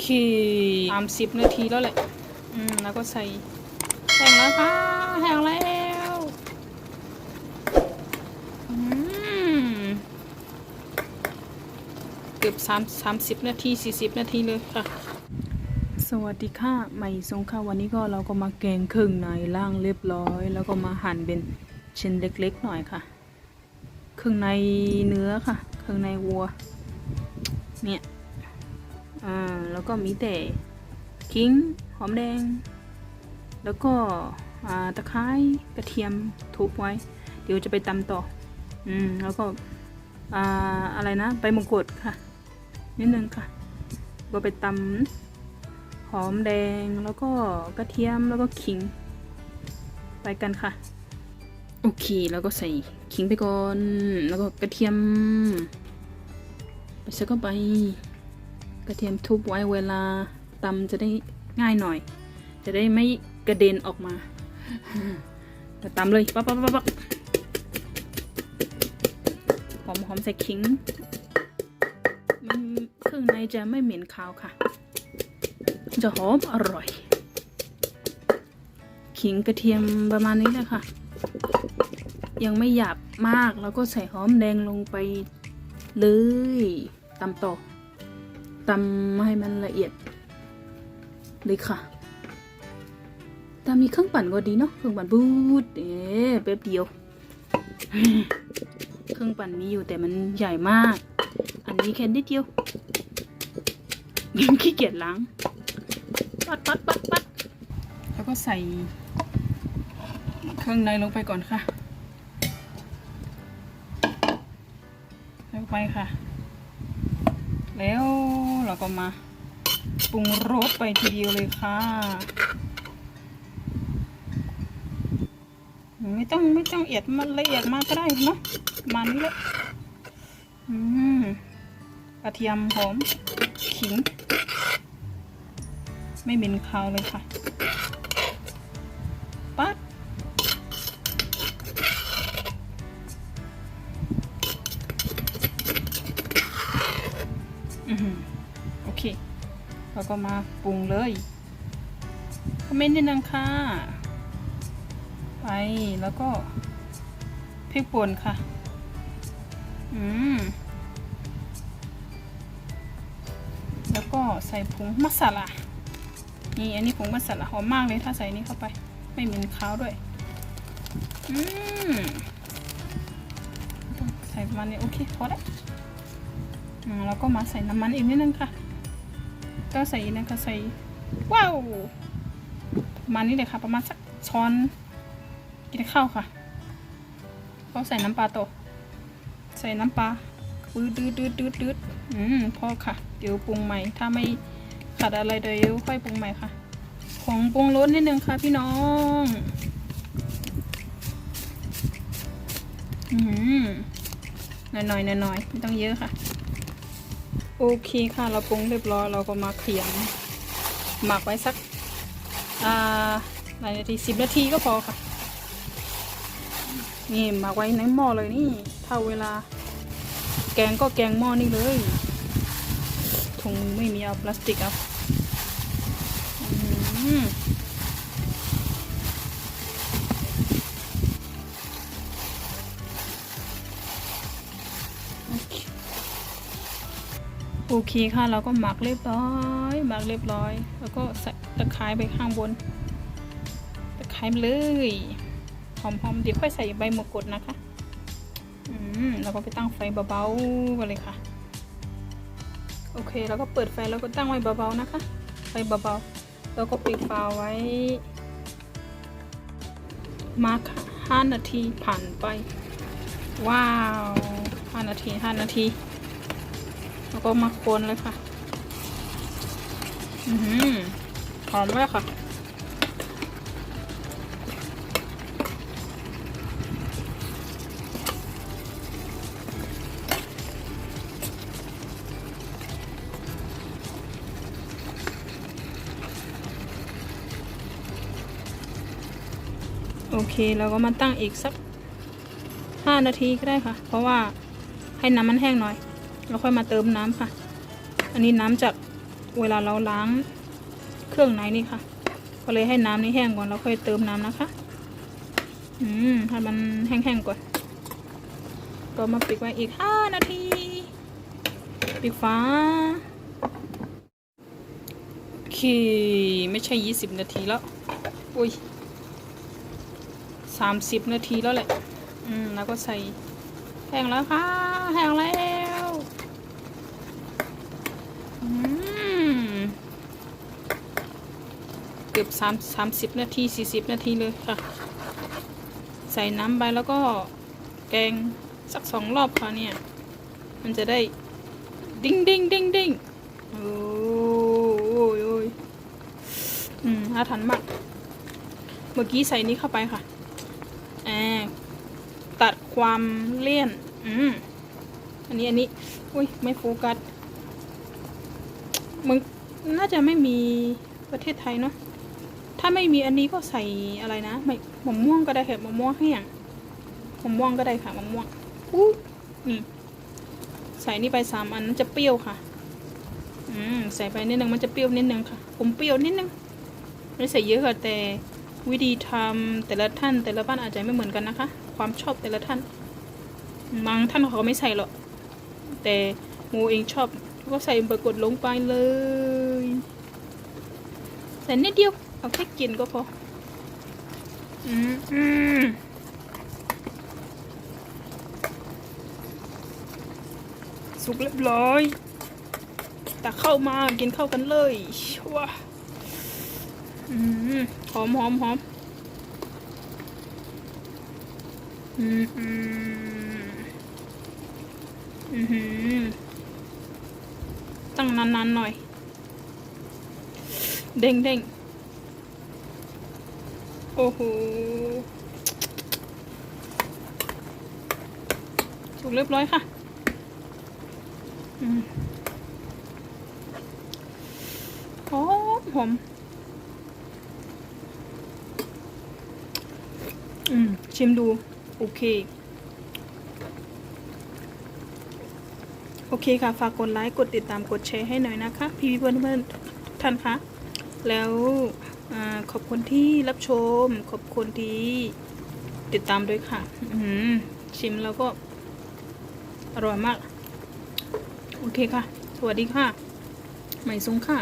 เคสามสิบนาทีแล้วแหละ อืม แล้วก็ใส่แห้งแล้วค่ะแห้งแล้วอืมเกือบสามสามสิบนาทีสี่สิบนาทีเลยค่ะ สวัสดีค่ะใหม่สงค่ะวันนี้ก็เราก็มาแกงครื่งในล่างเรียบร้อย แล้วก็มาหั่นเป็นชิ้นเล็กๆหน่อยค่ะครื่งในเนื้อค่ะครื่งในวัว เนี่ย อ่าแล้วก็มีแต่ขิงหอมแดง แล้วก็อ่าตะไคร้กระเทียมทุบไว้ เดี๋ยวจะไปตำต่อ อืม แล้วก็อ่าอะไรนะใบมะกรูดค่ะ นิดนึงค่ะ ก็ไปตำหอมแดงแล้วก็กระเทียมแล้วก็ขิง ไปกันค่ะ โอเค แล้วก็ใส่ขิงไปก่อน แล้วก็กระเทียม ไปใส่เข้าไป กระเทียมทุบไว้เวลาตำจะได้ง่ายหน่อย จะได้ไม่กระเด็นออกมาแต่ตำเลยปั๊บปั๊บปั๊บหอมหอมใส่ขิง มันเครื่องในจะไม่เหม็นคาวค่ะ จะหอมอร่อย ขิงกระเทียมประมาณนี้แหละค่ะ ยังไม่หยาบมากแล้วก็ใส่หอมแดงลงไปเลยตำต่อ ตำให้มันละเอียดเลยค่ะแต่มีเครื่องปั่นก็ดีเนาะเครื่องปั่นบูดเอ๊ะแป๊บเดียว เครื่องปั่นมีอยู่แต่มันใหญ่มาก อันนี้แค่นิดเดียวยังขี้เกียจล้างปัดปัดปัดปัดแล้วก็ใส่เครื่องในลงไปก่อนค่ะลงไปค่ะ แล้ว เราก็มาปรุงรสไปทีเดียวเลยค่ะ ไม่ต้องไม่ต้องเอียดมันละเอียดมากก็ได้เนาะมาณนี้แหละอืมกระเทียมหอมขิง ไม่เหม็นคาวเลยค่ะปั๊บอือหือ เคเราก็มาปรุงเลยคอมเมนต์นิดนึงค่ะ ไปแล้วก็พริกป่นค่ะ อืม แล้วก็ใส่ผงมัสลานี่อันนี้ผงมัสลาหอมมากเลยถ้าใส่นี้เข้าไป ไม่เหม็นคาวด้วย อืมใส่มาณนี้โอเคพอแล้วอืมแล้วก็มาใส่น้ำมันอีกนิดนึงค่ะ ก็ใส่นะคะใส่ว้าวประมาณนี้เลยค่ะ ประมาณสักช้อนกินข้าวค่ะก็ใส่น้ำปลาโตใส่น้ำปลาปืดดืดดืดดืดดืดอืมพอค่ะ เดี๋ยวปรุงใหม่ ถ้าไม่ขาดอะไรเดี๋ยวค่อยปรุงใหม่ค่ะ ของปรุงรสนิดนึงค่ะพี่น้อง อืมหน่อยหน่อยหน่อยหน่อยไม่ต้องเยอะค่ะ โอเคค่ะเราปรุงเรียบร้อยเราก็มาเขียงหมักไว้สักอ่าหลายนาทีสิบนาทีก็พอค่ะ นี่หมักไว้ในหม้อเลยนี่ถ้าเวลา แกงก็แกงหม้อนี่เลยถุงไม่มีเอาพลาสติกเอาโอเค โอเคค่ะเราก็หมักเรียบร้อยหมักเรียบร้อย แล้วก็ใส่ตะไคร้ไปข้างบนตะไคร้เลยหอมๆเดี๋ยวค่อยใส่ใบมะกรูดนะคะอืมแล้วก็ไปตั้งไฟเบาๆกันเลยค่ะ โอเคแล้วก็เปิดไฟแล้วก็ตั้งไว้เบาๆนะคะ ไฟเบาๆแล้วก็ปิดฝาไว้มาค่ะห้านาทีผ่านไป ว้าวห้านาทีห้านาที แล้วก็มาคนเลยค่ะ อือหือหอมเลยค่ะโอเคเราก็มาตั้งอีกสักห้านาทีก็ได้ค่ะ เพราะว่าให้น้ำมันแห้งหน่อย แล้วค่อยมาเติมน้ำค่ะ อันนี้น้ำจากเวลาเราล้างเครื่องในนี่ค่ะ ก็เลยให้น้ำนี่แห้งก่อนแล้วค่อยเติมน้ำนะคะ อืมให้มันแห้งๆก่อน ก็มาปิดไว้อีกห้านาที ปิดฟ้าโอเคไม่ใช่ยี่สิบนาทีแล้ว อุ้ยสามสิบนาทีแล้วแหละ อืม แล้วก็ใส่แห้งแล้วค่ะ แห้งแล้ว อืม เกื อบสามสามสิบนาทีสี่สิบนาทีเลยค่ะ ใส่น้ำไปแล้วก็แกงสักสองรอบค่ะเนี่ย มันจะได้ดิ้งดิ้งดิ้งดิ้งโอ้ยโอ้ยอืมอาถรรพ์มาก เมื่อกี้ใส่นี้เข้าไปค่ะแอบตัดความเลี่ยน อืมอันนี้อันนี้ อุ้ยไม่โฟกัสมึงน่าจะไม่มีประเทศไทยเนาะ ถ้าไม่มีอันนี้ก็ใส่อะไรนะไม่มะม่วงก็ได้ค่ะมะม่วงแห้งมะม่วงก็ได้ค่ะมะม่วงอู้นี่ใส่นี่ไปสามอันมันจะเปรี้ยวค่ะ อืมใส่ไปนิดนึงมันจะเปรี้ยวนิดนึงค่ะ ผมเปรี้ยวนิดนึงไม่ใส่เยอะค่ะแต่วิธีทำแต่ละท่านแต่ละบ้านอาจจะไม่เหมือนกันนะคะ ความชอบแต่ละท่านบางท่านเขาก็ไม่ใส่หรอกแต่โมเองชอบก็ใส่เบอร์กดลงไปเลย ใส่นิดเดียว เอาแค่กินก็พอ อืมอืมสุกเรียบร้อยตักเข้ามากินเข้ากันเลยว้าอืมหอมหอมหอมอืมอืมอือหือตั้งนานๆหน่อย เด้งเด้ง โอ้โหสุกเรียบร้อยค่ะอหอมหอมอืม ชิมดู โอเค โอเคค่ะ ฝากกดไลค์ กดติดตาม กดแชร์ให้หน่อยนะคะ พี่เพื่อนเพื่อนทุกท่านคะ แล้วอขอบคุณที่รับชม ขอบคุณที่ติดตามด้วยค่ะชิมแล้วก็ อร่อยมาก โอเคค่ะ สวัสดีค่ะ ใหม่ซุ้งค่ะ